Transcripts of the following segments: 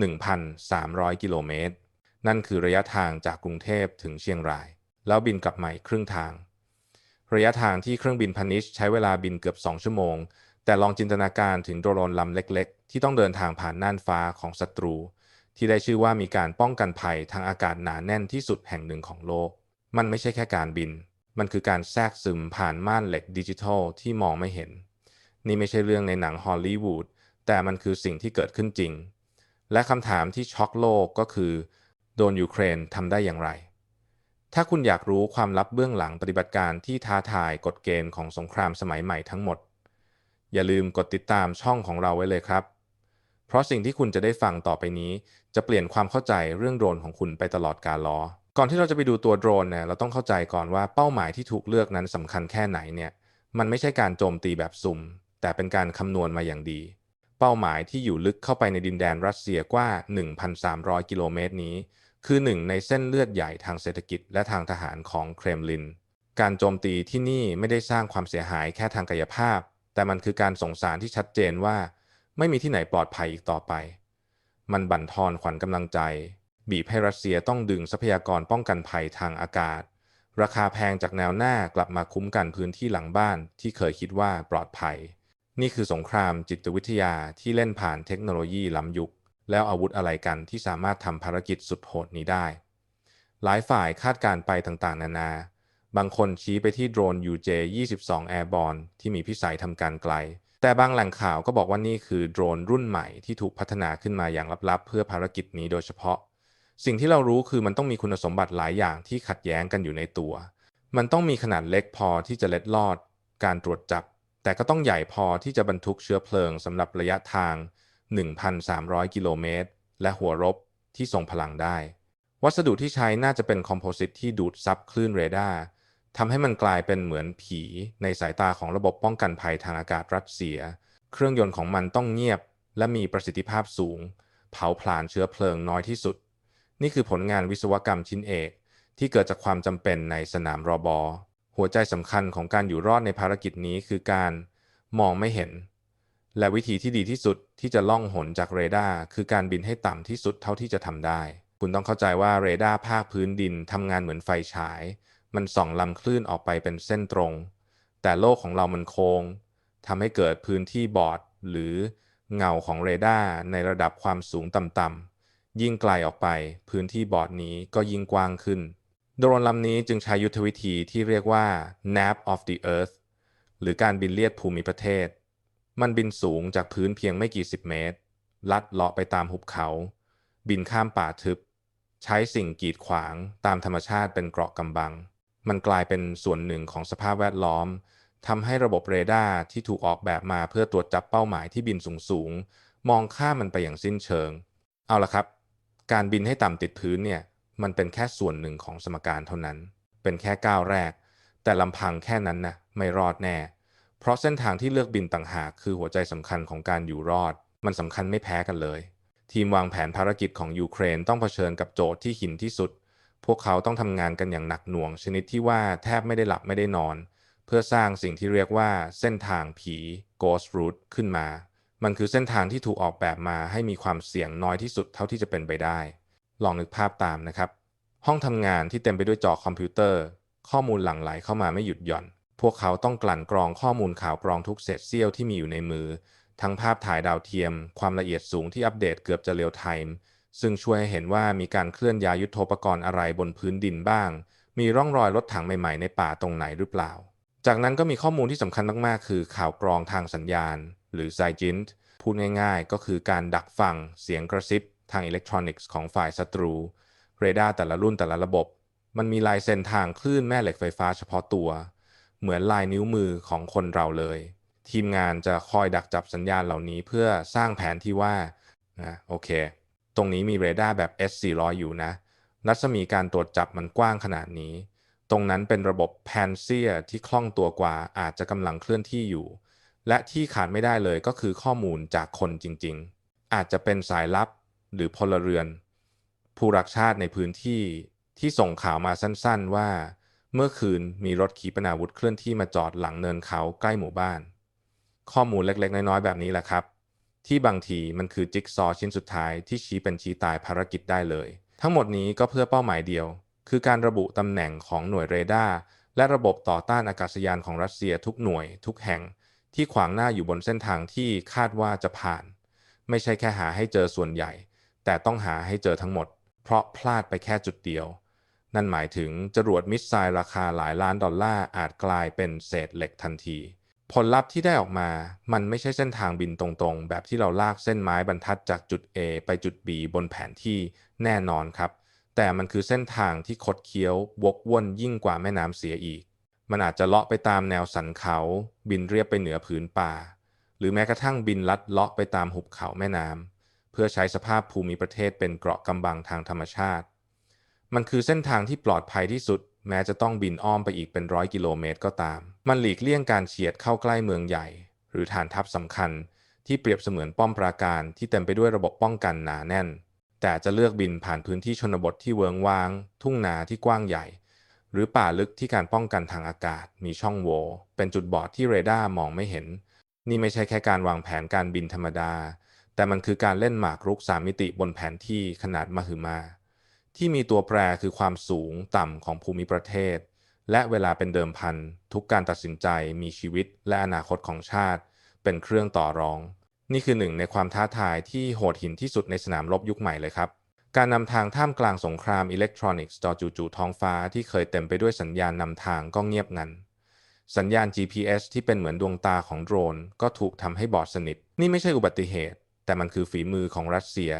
1,300 กิโลเมตร นั่นคือระยะทางจากกรุงเทพถึงเชียงราย แล้วบินกลับมาอีกครึ่งทาง ระยะทางที่เครื่องบินพาณิชย์ใช้เวลาบินเกือบ 2 ชั่วโมง แต่ลองจินตนาการถึงโดรนลำเล็ก ๆ ที่ต้องเดินทางผ่านน่านฟ้าของศัตรู ที่ได้ชื่อว่ามีการป้องกันภัยทางอากาศหนาแน่นที่สุดแห่งหนึ่งของโลก มันไม่ใช่แค่การบิน มันคือการแทรกซึมผ่านม่านเหล็กดิจิทัลที่มองไม่เห็น นี่ไม่ใช่เรื่องในหนังฮอลลีวูดแต่มันคือสิ่งที่เกิดขึ้นจริง และคำถามที่ช็อกโลกก็คือ โดนยูเครนทำได้อย่างไร ถ้าคุณอยากรู้ความลับเบื้องหลังปฏิบัติการที่ท้าทายกฎเกณฑ์ของสงครามสมัยใหม่ทั้งหมด อย่าลืมกดติดตามช่องของเราไว้เลยครับ เพราะสิ่งที่คุณจะได้ฟังต่อไปนี้ จะเปลี่ยนความเข้าใจเรื่องโดรนของคุณไปตลอดกาลล้อก่อนที่เราจะไปดูตัวโดรนเนี่ยเราต้องเข้าใจก่อนว่าเป้าหมายที่ถูกเลือกนั้นสำคัญแค่ไหนเนี่ยมันไม่ใช่การโจมตีแบบสุ่ม แต่เป็นการคำนวณมาอย่างดี เป้าหมายที่อยู่ลึกเข้าไปในดินแดนรัสเซียกว่า 1,300 กิโลเมตรนี้ คือหนึ่งในเส้นเลือดใหญ่ทางเศรษฐกิจและทางทหารของเครมลิน การโจมตีที่นี่ไม่ได้สร้างความเสียหายแค่ทางกายภาพ แต่มันคือการส่งสารที่ชัดเจนว่า ไม่มีที่ไหนปลอดภัยอีกต่อไป มันบั่นทอนขวัญกำลังใจ บีบให้รัสเซียต้องดึงทรัพยากรป้องกันภัยทางอากาศ ราคาแพงจากแนวหน้ากลับมาคุ้มกันพื้นที่หลังบ้านที่เคยคิดว่าปลอดภัย นี่คือสงครามจิตวิทยาที่เล่นผ่านเทคโนโลยีล้ำยุค แล้วอาวุธอะไรกันที่สามารถทำภารกิจสุดโหดนี้ได้ หลายฝ่ายคาดการไปต่างๆ นานา บางคนชี้ไปที่โดรน UJ-22 Airborne ที่มีพิสัยทำการไกล แต่บางแหล่งข่าวก็บอกว่านี่คือโดรนรุ่นใหม่ที่ถูกพัฒนาขึ้นมาอย่างลับๆ เพื่อภารกิจนี้โดยเฉพาะ สิ่งที่เรารู้คือมันต้องมีคุณสมบัติหลายอย่างที่ขัดแย้งกันอยู่ในตัว มันต้องมีขนาดเล็กพอที่จะเล็ดลอด การตรวจจับ แต่ก็ต้องใหญ่พอที่จะบรรทุกเชื้อเพลิงสำหรับระยะทาง 1,300 กิโลเมตร และหัวรบที่ทรงพลังได้ วัสดุที่ใช้น่าจะเป็นคอมโพสิตที่ดูดซับคลื่นเรดาร์ทำให้มันกลายเป็นเหมือนผีในสายตาของระบบป้องกันภัยทางอากาศรัสเซีย เครื่องยนต์ของมันต้องเงียบ และมีประสิทธิภาพสูง เผาผลาญเชื้อเพลิงน้อยที่สุด นี่คือผลงานวิศวกรรมชิ้นเอก ที่เกิดจากความจำเป็นในสนามรอบอ หัวใจสำคัญของการอยู่รอดในภารกิจนี้คือการมองไม่เห็น และวิธีที่ดีที่สุดที่จะล่องหนจากเรดาร์คือการบินให้ต่ำที่สุดเท่าที่จะทำได้ คุณต้องเข้าใจว่าเรดาร์ภาคพื้นดินทำงานเหมือนไฟฉาย มันส่องลำคลื่นออกไปเป็นเส้นตรง แต่โลกของเรามันโค้งทำให้เกิดพื้นที่บอดหรือเงาของเรดาร์ในระดับความสูงต่ำๆยิ่งไกลออกไป พื้นที่บอดนี้ก็ยิ่งกว้างขึ้น โดรนลำนี้จึงใช้ยุทธวิธีที่เรียกว่า nap of the earth หรือการบินเลียดภูมิประเทศ มันบินสูงจากพื้นเพียงไม่กี่สิบเมตร ลัดเลาะไปตามหุบเขา บินข้ามป่าทึบ ใช้สิ่งกีดขวางตามธรรมชาติเป็นเกราะกำบัง มันกลายเป็นส่วนหนึ่งของสภาพแวดล้อมทำให้ระบบเรดาร์ที่ถูกออกแบบมาเพื่อตรวจจับเป้าหมายที่บินสูงๆมองข้ามมันไปอย่างสิ้นเชิง เอาละครับ การบินให้ต่ำติดพื้นเนี่ย มันเป็นแค่ส่วนหนึ่งของสมการเท่านั้น เป็นแค่ก้าวแรก แต่ลำพังแค่นั้นนะไม่รอดแน่ เพราะเส้นทางที่เลือกบินต่างหากคือหัวใจสำคัญของการอยู่รอด มันสำคัญไม่แพ้กันเลย ทีมวางแผนภารกิจของยูเครนต้องเผชิญกับโจทย์ที่หินที่สุด พวกเขาต้องทำงานกันอย่างหนักหน่วง ชนิดที่ว่าแทบไม่ได้หลับไม่ได้นอน เพื่อสร้างสิ่งที่เรียกว่าเส้นทางผี Ghost Route ขึ้นมา มันคือเส้นทางที่ถูกออกแบบมาให้มีความเสี่ยงน้อยที่สุดเท่าที่จะเป็นไปได้ ลองนึกภาพตามนะครับ ห้องทำงานที่เต็มไปด้วยจอคอมพิวเตอร์ ข้อมูลหลั่งไหลเข้ามาไม่หยุดหย่อน พวกเขาต้องกลั่นกรองข้อมูลข่าวกรองทุกเศษเสี้ยวที่มีอยู่ในมือ ทั้งภาพถ่ายดาวเทียม ความละเอียดสูงที่อัปเดตเกือบจะเรียลไทม์ซึ่งช่วยให้เห็นว่ามีการเคลื่อนย้ายยุทโธปกรณ์อะไรบนพื้นดินบ้าง มีร่องรอยรถถังใหม่ๆในป่าตรงไหนหรือเปล่า จากนั้นก็มีข้อมูลที่สำคัญมากๆ คือข่าวกรองทางสัญญาณ หรือไซจินต์พูดง่ายๆ ก็คือการดักฟัง เสียงกระซิบ ทางอิเล็กทรอนิกส์ของฝ่ายศัตรู เรดาร์แต่ละรุ่นแต่ละระบบ มันมีลายเส้นทางคลื่นแม่เหล็กไฟฟ้าเฉพาะตัว เหมือนลายนิ้วมือของคนเราเลย ทีมงานจะคอยดักจับสัญญาณเหล่านี้เพื่อสร้างแผนที่ว่านะโอเค ตรงนี้มีเรดาร์แบบ S400 อยู่นะ รัศมีการตรวจจับมันกว้างขนาดนี้ ตรงนั้นเป็นระบบแพนเซียที่คล่องตัวกว่าอาจจะกำลังเคลื่อนที่อยู่ และที่ขาดไม่ได้เลยก็คือข้อมูลจากคนจริง ๆ อาจจะเป็นสายลับ หรือพลเรือน ผู้รักชาติในพื้นที่ที่ส่งข่าวมาสั้นๆว่า เมื่อคืนมีรถขีปนาวุธเคลื่อนที่มาจอดหลังเนินเขาใกล้หมู่บ้าน ข้อมูลเล็กๆ น้อยๆ แบบนี้แหละครับ ที่บางทีมันคือจิ๊กซอว์ชิ้นสุดท้ายที่ชี้เป็นชี้ตายภารกิจได้เลย ทั้งหมดนี้ก็เพื่อเป้าหมายเดียว คือการระบุตำแหน่งของหน่วยเรดาร์และระบบต่อต้านอากาศยานของรัสเซียทุกหน่วย ทุกแห่ง ที่ขวางหน้าอยู่บนเส้นทางที่คาดว่าจะผ่าน ไม่ใช่แค่หาให้เจอส่วนใหญ่ แต่ต้องหาให้เจอทั้งหมด เพราะพลาดไปแค่จุดเดียว นั่นหมายถึงจรวดมิสไซล์ราคาหลายล้านดอลลาร์อาจกลายเป็นเศษเหล็กทันที ผลลัพธ์ที่ได้ออกมามันไม่ใช่เส้นทางบินตรงๆ แบบที่เราลากเส้นไม้บรรทัดจากจุด A ไปจุด B บนแผนที่แน่นอนครับ แต่มันคือเส้นทางที่คดเคี้ยววกวนยิ่งกว่าแม่น้ำเสียอีก มันอาจจะเลาะไปตามแนวสันเขา บินเรียบไปเหนือผืนป่า หรือแม้กระทั่งบินลัดเลาะไปตามหุบเขาแม่น้ำ เพื่อใช้สภาพภูมิประเทศเป็นเกราะกำบังทางธรรมชาติ มันคือเส้นทางที่ปลอดภัยที่สุด แม้จะต้องบินอ้อมไปอีกเป็นร้อยกิโลเมตรก็ตาม มันหลีกเลี่ยงการเฉียดเข้าใกล้เมืองใหญ่ หรือฐานทัพสำคัญ ที่เปรียบเสมือนป้อมปราการที่เต็มไปด้วยระบบป้องกันหนาแน่น แต่จะเลือกบินผ่านพื้นที่ชนบทที่เวิงวาง ทุ่งนาที่กว้างใหญ่ หรือป่าลึกที่การป้องกันทางอากาศ มีช่องโหว่เป็นจุดบอดที่เรดาร์มองไม่เห็น นี่ไม่ใช่แค่การวางแผนการบินธรรมดา แต่มันคือการเล่นหมากรุกสามมิติบนแผนที่ขนาดมหึมา ที่มีตัวแปรคือความสูงต่ำของภูมิประเทศ และเวลาเป็นเดิมพัน ทุกการตัดสินใจมีชีวิตและอนาคตของชาติ เป็นเครื่องต่อรอง นี่คือหนึ่งในความท้าทายที่โหดหินที่สุดในสนามรบยุคใหม่เลยครับ การนำทางท่ามกลางสงครามอิเล็กทรอนิกส์ต่อจู่ๆท้องฟ้าที่เคยเต็มไปด้วยสัญญาณนำทางก็เงียบงันสัญญาณ GPS ที่เป็นเหมือนดวงตาของโดรน ก็ถูกทำให้บอดสนิท นี่ไม่ใช่อุบัติเหตุ แต่มันคือฝีมือของรัสเซีย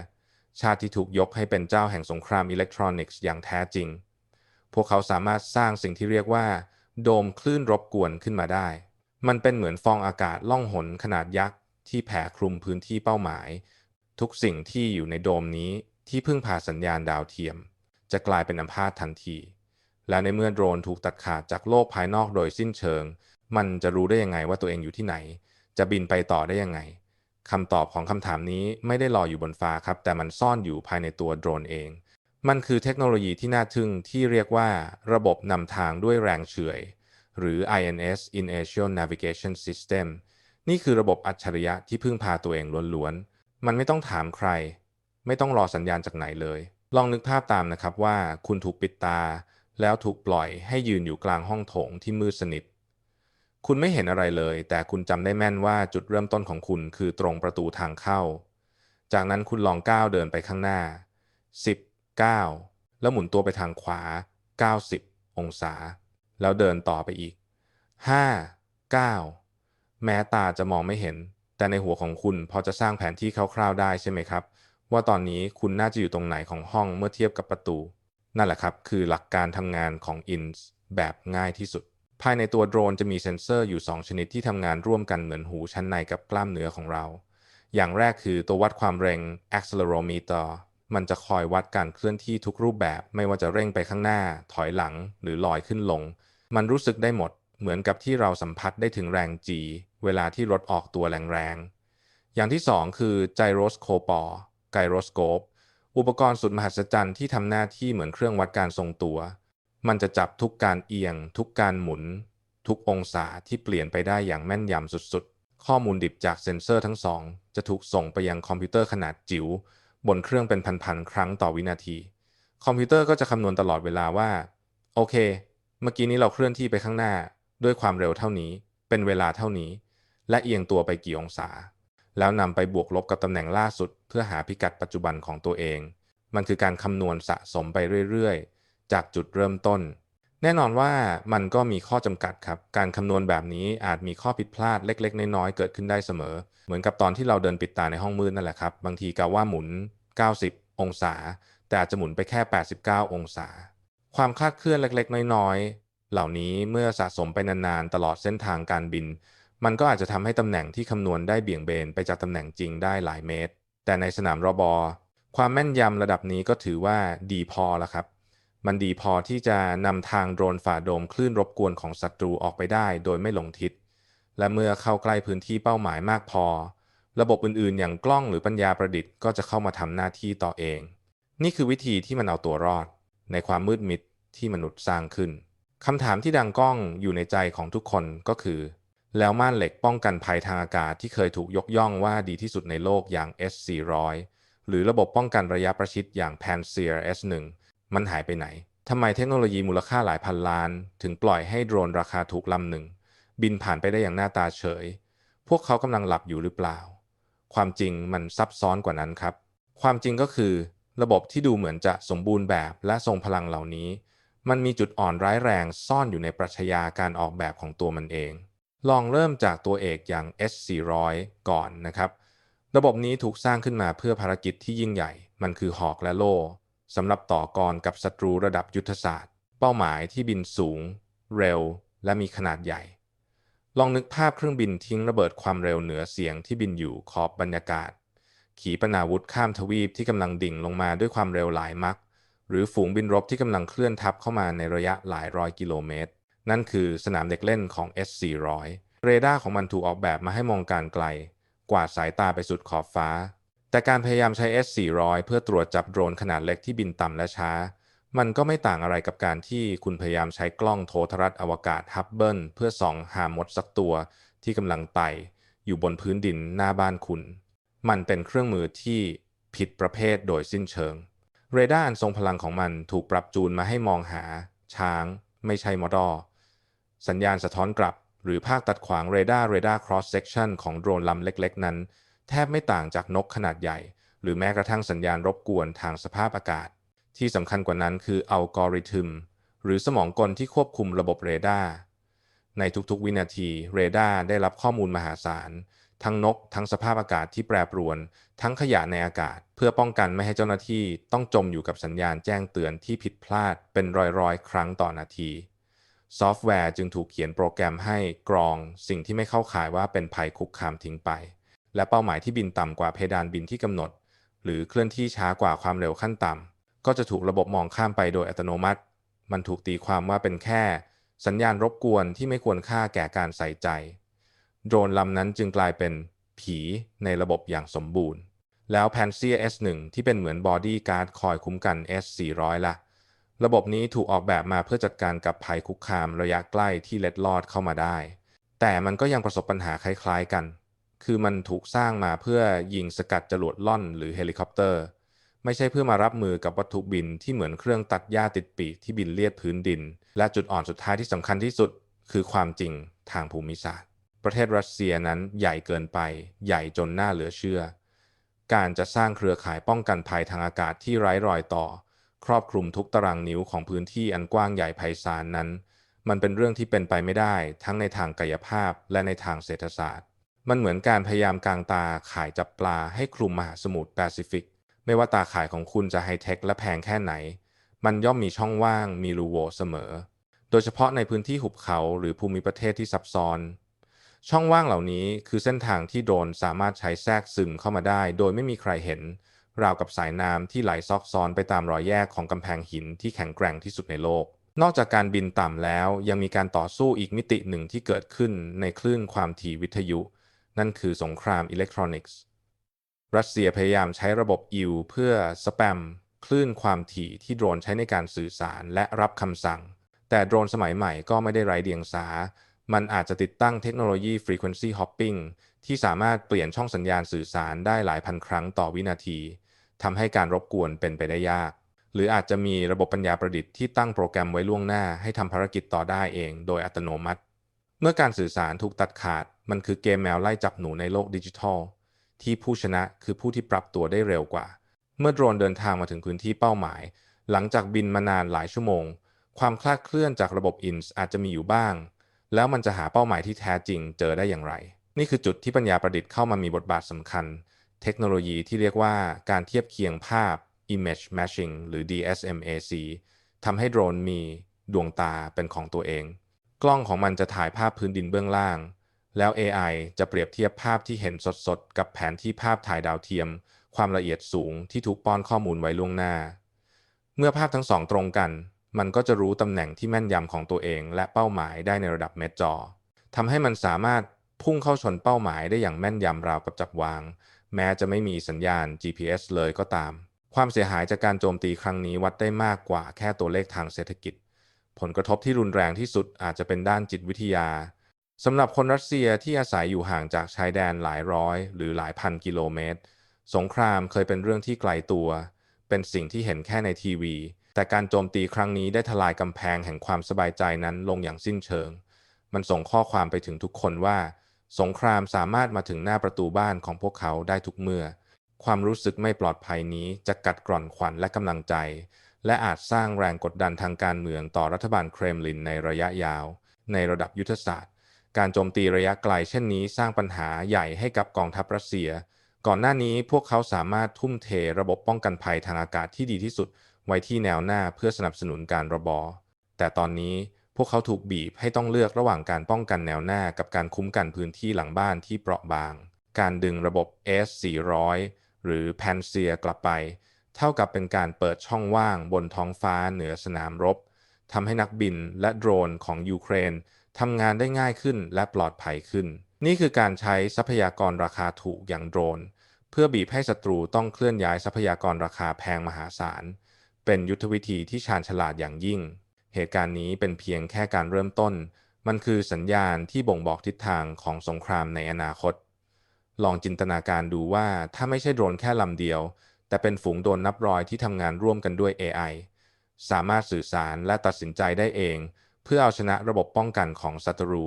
ชาติที่ถูกยกให้เป็นเจ้าแห่งสงครามอิเล็กทรอนิกส์อย่างแท้จริง พวกเขาสามารถสร้างสิ่งที่เรียกว่า โดมคลื่นรบกวนขึ้นมาได้ มันเป็นเหมือนฟองอากาศล่องหนขนาดยักษ์ที่แผ่คลุมพื้นที่เป้าหมาย ทุกสิ่งที่อยู่ในโดมนี้ที่พึ่งพาสัญญาณดาวเทียม จะกลายเป็นอัมพาตทันที และในเมื่อโดรนถูกตัดขาดจากโลกภายนอกโดยสิ้นเชิง มันจะรู้ได้ยังไงว่าตัวเองอยู่ที่ไหน จะบินไปต่อได้ยังไง คำตอบของคำถามนี้ไม่ได้ลอยอยู่บนฟ้าครับ แต่มันซ่อนอยู่ภายในตัวโดรนเอง มันคือเทคโนโลยีที่น่าทึ่งที่เรียกว่าระบบนำทางด้วยแรงเฉื่อย หรือ INS Inertial Navigation System นี่คือระบบอัจฉริยะที่พึ่งพาตัวเองล้วนๆ มันไม่ต้องถามใคร ไม่ต้องรอสัญญาณจากไหนเลย ลองนึกภาพตามนะครับว่าคุณถูกปิดตา แล้วถูกปล่อยให้ยืนอยู่กลางห้องโถงที่มืดสนิท คุณไม่เห็นอะไรเลย แต่คุณจำได้แม่นว่าจุดเริ่มต้นของคุณคือตรงประตูทางเข้า จากนั้นคุณลองก้าวเดินไปข้างหน้า 10ก้าวแล้วหมุนตัวไปทางขวา 90 องศา แล้วเดินต่อไปอีก 5 9 แม้ตาจะมองไม่เห็น แต่ในหัวของคุณพอจะสร้างแผนที่คร่าวๆได้ใช่ไหมครับ ว่าตอนนี้คุณน่าจะอยู่ตรงไหนของห้องเมื่อเทียบกับประตู นั่นแหละครับ คือหลักการทำงานของ INS แบบง่ายที่สุด ภายในตัวโดรนจะมีเซ็นเซอร์อยู่ 2 ชนิดที่ทำงานร่วมกันเหมือนหูชั้นในกับกล้ามเนื้อของเรา อย่างแรกคือตัววัดความเร็ง accelerometer มันจะคอยวัดการเคลื่อนที่ทุกรูปแบบ ไม่ว่าจะเร่งไปข้างหน้า ถอยหลัง หรือลอยขึ้นลง มันรู้สึกได้หมด เหมือนกับที่เราสัมผัสได้ถึงแรง G เวลาที่รถออกตัวแรงๆ อย่างที่ 2 คือ gyroscope ไกโรสโคปอุปกรณ์สุดมหัศจรรย์ที่ทำหน้าที่เหมือนเครื่องวัดการทรงตัว มันจะจับทุกการเอียง ทุกการหมุน ทุกองศาที่เปลี่ยนไปได้อย่างแม่นยำสุดๆ ข้อมูลดิบจากเซ็นเซอร์ทั้งสอง จะถูกส่งไปยังคอมพิวเตอร์ขนาดจิ๋วบนเครื่องเป็นพันๆครั้งต่อวินาที คอมพิวเตอร์ก็จะคำนวณตลอดเวลาว่า โอเค เมื่อกี้นี้เราเคลื่อนที่ไปข้างหน้า ด้วยความเร็วเท่านี้ เป็นเวลาเท่านี้ และเอียงตัวไปกี่องศา แล้วนำไปบวกลบกับตำแหน่งล่าสุด เพื่อหาพิกัดปัจจุบันของตัวเอง มันคือการคำนวณสะสมไปเรื่อยๆ จากจุดเริ่มต้น แน่นอนว่ามันก็มีข้อจำกัดครับ การคำนวณแบบนี้อาจมีข้อผิดพลาดเล็ก ๆ น้อยๆเกิดขึ้นได้เสมอ เหมือนกับตอนที่เราเดินปิดตาในห้องมืดนั่นแหละครับ บางทีกะว่าหมุน 90 องศา แต่อาจจะหมุนไปแค่ 89 องศา ความคลาดเคลื่อนเล็ก ๆ น้อยๆ เหล่านี้เมื่อสะสมไปนานๆ ตลอดเส้นทางการบิน มันก็อาจจะทำให้ตำแหน่งที่คำนวณได้เบี่ยงเบนไปจากตำแหน่งจริงได้หลายเมตร แต่ในสนามรบความแม่นยำระดับนี้ก็ถือว่าดีพอแล้วครับ มันดีพอที่จะนำทางโดรนฝ่าโดมคลื่นรบกวนของศัตรูออกไปได้โดยไม่หลงทิศ และเมื่อเข้าใกล้พื้นที่เป้าหมายมากพอ ระบบอื่นๆ อย่างกล้องหรือปัญญาประดิษฐ์ก็จะเข้ามาทำหน้าที่ต่อเอง นี่คือวิธีที่มันเอาตัวรอด ในความมืดมิดที่มนุษย์สร้างขึ้นคำถามที่ดังก้องอยู่ในใจของทุกคนก็คือ แล้วม่านเหล็กป้องกันภัยทางอากาศที่เคยถูกยกย่องว่าดีที่สุดในโลกอย่าง S400 หรือระบบป้องกันระยะประชิดอย่าง Panzer S1 มันหายไปไหนทำไมเทคโนโลยีมูลค่าหลายพันล้าน ถึงปล่อยให้โดรนราคาถูกลำหนึ่ง บินผ่านไปได้อย่างหน้าตาเฉย พวกเขากำลังหลับอยู่หรือเปล่า ความจริงมันซับซ้อนกว่านั้นครับ ความจริงก็คือ ระบบที่ดูเหมือนจะสมบูรณ์แบบและทรงพลังเหล่านี้ มันมีจุดอ่อนร้ายแรงซ่อนอยู่ในปรัชญาการออกแบบของตัวมันเอง ลองเริ่มจากตัวเอกอย่าง S400 ก่อนนะครับ ระบบนี้ถูกสร้างขึ้นมาเพื่อภารกิจที่ยิ่งใหญ่ มันคือหอกและโล่ สำหรับต่อกรกับศัตรูระดับยุทธศาสตร์ เป้าหมายที่บินสูง เร็ว และมีขนาดใหญ่ ลองนึกภาพเครื่องบินทิ้งระเบิดความเร็วเหนือเสียงที่บินอยู่ขอบบรรยากาศ ขีปนาวุธข้ามทวีปที่กำลังดิ่งลงมาด้วยความเร็วหลายมัก หรือฝูงบินรบที่กำลังเคลื่อนทับเข้ามาในระยะหลายร้อยกิโลเมตร นั่นคือสนามเด็กเล่นของ S400 เรดาร์ของมันถูกออกแบบมาให้มองการไกล กวาดสายตาไปสุดขอบฟ้า แต่การพยายามใช้ S400 เพื่อตรวจจับโดรนขนาดเล็กที่บินต่ำและช้า มันก็ไม่ต่างอะไรกับการที่คุณพยายามใช้กล้องโทรทัศน์อวกาศฮับเบิลเพื่อส่องหามดสักตัวที่กำลังไต่อยู่บนพื้นดินหน้าบ้านคุณ มันเป็นเครื่องมือที่ผิดประเภทโดยสิ้นเชิง เรดาร์อันทรงพลังของมันถูกปรับจูนมาให้มองหา ช้าง ไม่ใช่มอดอ สัญญาณสะท้อนกลับ หรือภาคตัดขวางเรดาร์เรดาร์ cross section ของโดรนลำเล็ก ๆ นั้น แทบไม่ต่างจากนกขนาดใหญ่ หรือแม้กระทั่งสัญญาณรบกวนทางสภาพอากาศ ที่สำคัญกว่านั้นคืออัลกอริทึม หรือสมองกลที่ควบคุมระบบเรดาร์ในทุกๆ วินาทีเรดาร์ได้รับข้อมูลมหาศาล ทั้งนก ทั้งสภาพอากาศที่แปรปรวน ทั้งขยะในอากาศ เพื่อป้องกันไม่ให้เจ้าหน้าที่ต้องจมอยู่กับสัญญาณแจ้งเตือนที่ผิดพลาดเป็นร้อยๆ ครั้งต่อนาที ซอฟต์แวร์จึงถูกเขียนโปรแกรมให้กรอง สิ่งที่ไม่เข้าข่ายว่าเป็นภัยคุกคามทิ้งไป และเป้าหมายที่บินต่ำกว่าเพดานบินที่กำหนด หรือเคลื่อนที่ช้ากว่าความเร็วขั้นต่ำก็จะถูกระบบมองข้ามไปโดยอัตโนมัติ มันถูกตีความว่าเป็นแค่ สัญญาณรบกวนที่ไม่ควรค่าแก่การใส่ใจ โดรนลำนั้นจึงกลายเป็นผีในระบบอย่างสมบูรณ์ แล้ว p a n s e r S1 ที่เป็นเหมือนบอดี้การ์ดคอยคุ้มกัน S400 ละ่ะ ระบบนี้ถูกออกแบบมาเพื่อจัดการกับภัยคุกคามระยะใกล้ที่เล็ดลอดเข้ามาได้ แต่มันก็ยังประสบปัญหาคล้ายๆกัน คือมันถูกสร้างมาเพื่อยิงสกัดจรวดล่อนหรือเฮลิคอปเตอร์ ไม่ใช่เพื่อมารับมือกับวัตถุบินที่เหมือนเครื่องตัดหญ้าติดปีกที่บินเลียดพื้นดิน และจุดอ่อนสุดท้ายที่สำคัญที่สุด คือความจริงทางภูมิศาสตร์ ประเทศรัสเซียนั้นใหญ่เกินไป ใหญ่จนน่าเหลือเชื่อ การจะสร้างเครือข่ายป้องกันภัยทางอากาศที่ไร้รอยต่อ ครอบคลุมทุกตารางนิ้วของพื้นที่อันกว้างใหญ่ไพศาลนั้น มันเป็นเรื่องที่เป็นไปไม่ได้ ทั้งในทางกายภาพและในทางเศรษฐศาสตร์ มันเหมือนการพยายามกางตาข่ายจับปลาให้คลุมมหาสมุทรแปซิฟิก ไม่ว่าตาข่ายของคุณจะไฮเทคและแพงแค่ไหน มันย่อมมีช่องว่างมีรูโว่เสมอ โดยเฉพาะในพื้นที่หุบเขาหรือภูมิประเทศที่ซับซ้อน ช่องว่างเหล่านี้คือเส้นทางที่โดรนสามารถใช้แทรกซึมเข้ามาได้ โดยไม่มีใครเห็น ราวกับสายน้ำที่ไหลซอกซอนไปตามรอยแยกของกำแพงหินที่แข็งแกร่งที่สุดในโลกนอกจากการบินต่ำแล้วยังมีการต่อสู้อีกมิติหนึ่งที่เกิดขึ้นในคลื่นความถี่วิทยุ นั่นคือสงครามอิเล็กทรอนิกส์ รัสเซียพยายามใช้ระบบอิวเพื่อสแปมคลื่นความถี่ที่โดรนใช้ในการสื่อสารและรับคำสั่ง แต่โดรนสมัยใหม่ก็ไม่ได้ไร้เดียงสา มันอาจจะติดตั้งเทคโนโลยี frequency hopping ที่สามารถเปลี่ยนช่องสัญญาณสื่อสารได้หลายพันครั้งต่อวินาทีทำให้การรบกวนเป็นไปได้ยาก หรืออาจจะมีระบบปัญญาประดิษฐ์ที่ตั้งโปรแกรมไว้ล่วงหน้าให้ทำภารกิจต่อได้เอง โดยอัตโนมัติ เมื่อการสื่อสารถูกตัดขาด มันคือเกมแมวไล่จับหนูในโลกดิจิทัล ที่ผู้ชนะคือผู้ที่ปรับตัวได้เร็วกว่า เมื่อโดรนเดินทางมาถึงพื้นที่เป้าหมาย หลังจากบินมานานหลายชั่วโมง ความคลาดเคลื่อนจากระบบอินส์อาจจะมีอยู่บ้าง แล้วมันจะหาเป้าหมายที่แท้จริงเจอได้อย่างไร นี่คือจุดที่ปัญญาประดิษฐ์เข้ามามีบทบาทสำคัญ เทคโนโลยีที่เรียกว่าการเทียบเคียงภาพ image matching หรือ DSMAC ทำให้โดรนมีดวงตาเป็นของตัวเอง กล้องของมันจะถ่ายภาพพื้นดินเบื้องล่าง แล้ว AI จะเปรียบเทียบภาพที่เห็นสดๆ กับแผนที่ภาพถ่ายดาวเทียม ความละเอียดสูงที่ถูกป้อนข้อมูลไว้ล่วงหน้า เมื่อภาพทั้งสองตรงกัน มันก็จะรู้ตำแหน่งที่แม่นยำของตัวเองและเป้าหมายได้ในระดับเมตรจอทำให้มันสามารถพุ่งเข้าชนเป้าหมายได้อย่างแม่นยำราวกับจับวาง แม้จะไม่มีสัญญาณ GPS เลยก็ตาม ความเสียหายจากการโจมตีครั้งนี้วัดได้มากกว่าแค่ตัวเลขทางเศรษฐกิจ ผลกระทบที่รุนแรงที่สุดอาจจะเป็นด้านจิตวิทยาสำหรับคนรัสเซียที่อาศัยอยู่ห่างจากชายแดนหลายร้อย หรือหลายพันกิโลเมตร สงครามเคยเป็นเรื่องที่ไกลตัว เป็นสิ่งที่เห็นแค่ในทีวี แต่การโจมตีครั้งนี้ได้ทลายกำแพงแห่งความสบายใจนั้นลงอย่างสิ้นเชิง มันส่งข้อความไปถึงทุกคนว่า สงครามสามารถมาถึงหน้าประตูบ้านของพวกเขาได้ทุกเมื่อ ความรู้สึกไม่ปลอดภัยนี้จะกัดกร่อนขวัญและกำลังใจ และอาจสร้างแรงกดดันทางการเมืองต่อรัฐบาลเครมลินในระยะยาว ในระดับยุทธศาสตร์ การโจมตีระยะไกลเช่นนี้สร้างปัญหาใหญ่ให้กับกองทัพรัสเซีย ก่อนหน้านี้พวกเขาสามารถทุ่มเทระบบป้องกันภัยทางอากาศที่ดีที่สุด ไว้ที่แนวหน้าเพื่อสนับสนุนการระบอ แต่ตอนนี้พวกเขาถูกบีบให้ต้องเลือกระหว่างการป้องกันแนวหน้ากับการคุ้มกันพื้นที่หลังบ้านที่เปราะบาง การดึงระบบ S-400 หรือแพนเซียกลับไป เท่ากับเป็นการเปิดช่องว่างบนท้องฟ้าเหนือสนามรบทำให้นักบินและโดรนของยูเครนทำงานได้ง่ายขึ้นและปลอดภัยขึ้น นี่คือการใช้ทรัพยากรราคาถูกอย่างโดรน เพื่อบีบให้ศัตรูต้องเคลื่อนย้ายทรัพยากรราคาแพงมหาศาล เป็นยุทธวิธีที่ชาญฉลาดอย่างยิ่ง เหตุการณ์นี้เป็นเพียงแค่การเริ่มต้น มันคือสัญญาณที่บ่งบอกทิศทางของสงครามในอนาคต ลองจินตนาการดูว่าถ้าไม่ใช่โดรนแค่ลำเดียว แต่เป็นฝูงโดรนนับร้อยที่ทำงานร่วมกันด้วย AI สามารถสื่อสารและตัดสินใจได้เอง เพื่อเอาชนะระบบป้องกันของศัตรู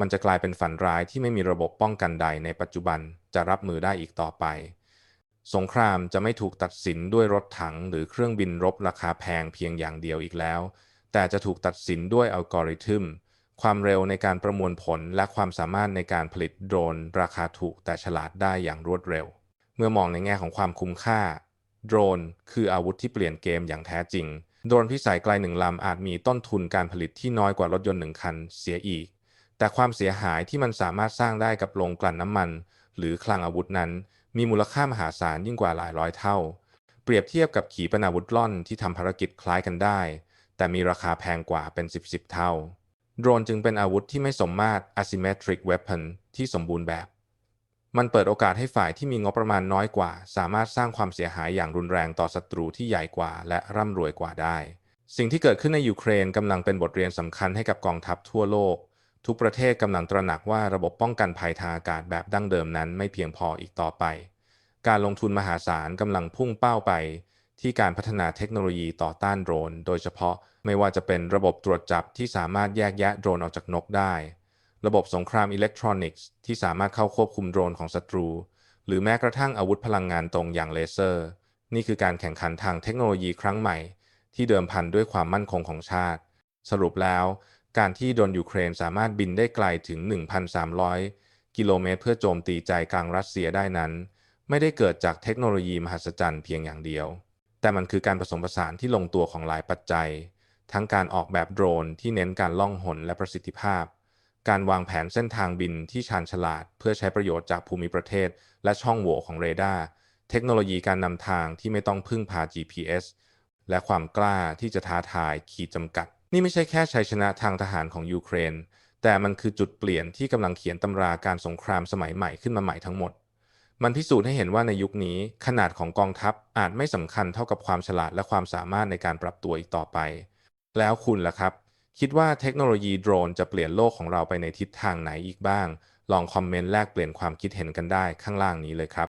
มันจะกลายเป็นฝันร้ายที่ไม่มีระบบป้องกันใดในปัจจุบันจะรับมือได้อีกต่อไป สงครามจะไม่ถูกตัดสินด้วยรถถังหรือเครื่องบินรบราคาแพงเพียงอย่างเดียวอีกแล้ว แต่จะถูกตัดสินด้วยอัลกอริทึม ความเร็วในการประมวลผลและความสามารถในการผลิตโดรน ราคาถูกแต่ฉลาดได้อย่างรวดเร็ว มื่อมองในแง่ของความคุ้มค่า โดรนคืออาวุธที่เปลี่ยนเกมอย่างแท้จริง โดรนพิสัยไกลหนึ่งลำอาจมีต้นทุนการผลิตที่น้อยกว่ารถยนต์หนึ่งคันเสียอีก แต่ความเสียหายที่มันสามารถสร้างได้กับโรงกลั่นน้ำมัน หรือคลังอาวุธนั้น มีมูลค่ามหาศาลยิ่งกว่าหลายร้อยเท่า เปรียบเทียบกับขีปนาวุธล่อนที่ทำภารกิจคล้ายกันได้ แต่มีราคาแพงกว่าเป็น 10 10 เท่า โดรนจึงเป็นอาวุธที่ไม่สมมาตร asymmetric weapon ที่สมบูรณ์แบบ มันเปิดโอกาสให้ฝ่ายที่มีงบประมาณน้อยกว่า สามารถสร้างความเสียหายอย่างรุนแรงต่อศัตรูที่ใหญ่กว่า และร่ำรวยกว่าได้ สิ่งที่เกิดขึ้นในยูเครนกำลังเป็นบทเรียนสำคัญให้กับกองทัพทั่วโลก ทุกประเทศกำลังตระหนักว่าระบบป้องกันภัยทางอากาศแบบดั้งเดิมนั้นไม่เพียงพออีกต่อไป การลงทุนมหาศาลกำลังพุ่งเป้าไป ที่การพัฒนาเทคโนโลยีต่อต้านโดรน โดยเฉพาะไม่ว่าจะเป็นระบบตรวจจับที่สามารถแยกแยะโดรนออกจากนกได้ ระบบสงครามอิเล็กทรอนิกส์ที่สามารถเข้าควบคุมโดรนของศัตรู หรือแม้กระทั่งอาวุธพลังงานตรงอย่างเลเซอร์ นี่คือการแข่งขันทางเทคโนโลยีครั้งใหม่ ที่เดิมพันด้วยความมั่นคงของชาติ สรุปแล้ว การที่โดรนยูเครนสามารถบินได้ไกลถึง 1,300 กิโลเมตรเพื่อโจมตีใจกลางรัสเซียได้นั้น ไม่ได้เกิดจากเทคโนโลยีมหัศจรรย์เพียงอย่างเดียว แต่มันคือการผสมผสานที่ลงตัวของหลายปัจจัย ทั้งการออกแบบโดรนที่เน้นการล่องหนและประสิทธิภาพ การวางแผนเส้นทางบินที่ชาญฉลาด เพื่อใช้ประโยชน์จากภูมิประเทศ และช่องโหว่ของเรดาร์เทคโนโลยีการนำทางที่ไม่ต้องพึ่งพา GPS และความกล้าที่จะท้าทายขีดจำกัด นี่ไม่ใช่แค่ชัยชนะทางทหารของยูเครน แต่มันคือจุดเปลี่ยนที่กำลังเขียนตำราการสงครามสมัยใหม่ขึ้นมาใหม่ทั้งหมด มันพิสูจน์ให้เห็นว่าในยุคนี้ ขนาดของกองทัพอาจไม่สำคัญเท่ากับความฉลาดและความสามารถในการปรับตัวอีกต่อไป แล้วคุณล่ะครับ คิดว่าเทคโนโลยีโดรนจะเปลี่ยนโลกของเราไปในทิศทางไหนอีกบ้าง ลองคอมเมนต์แลกเปลี่ยนความคิดเห็นกันได้ข้างล่างนี้เลยครับ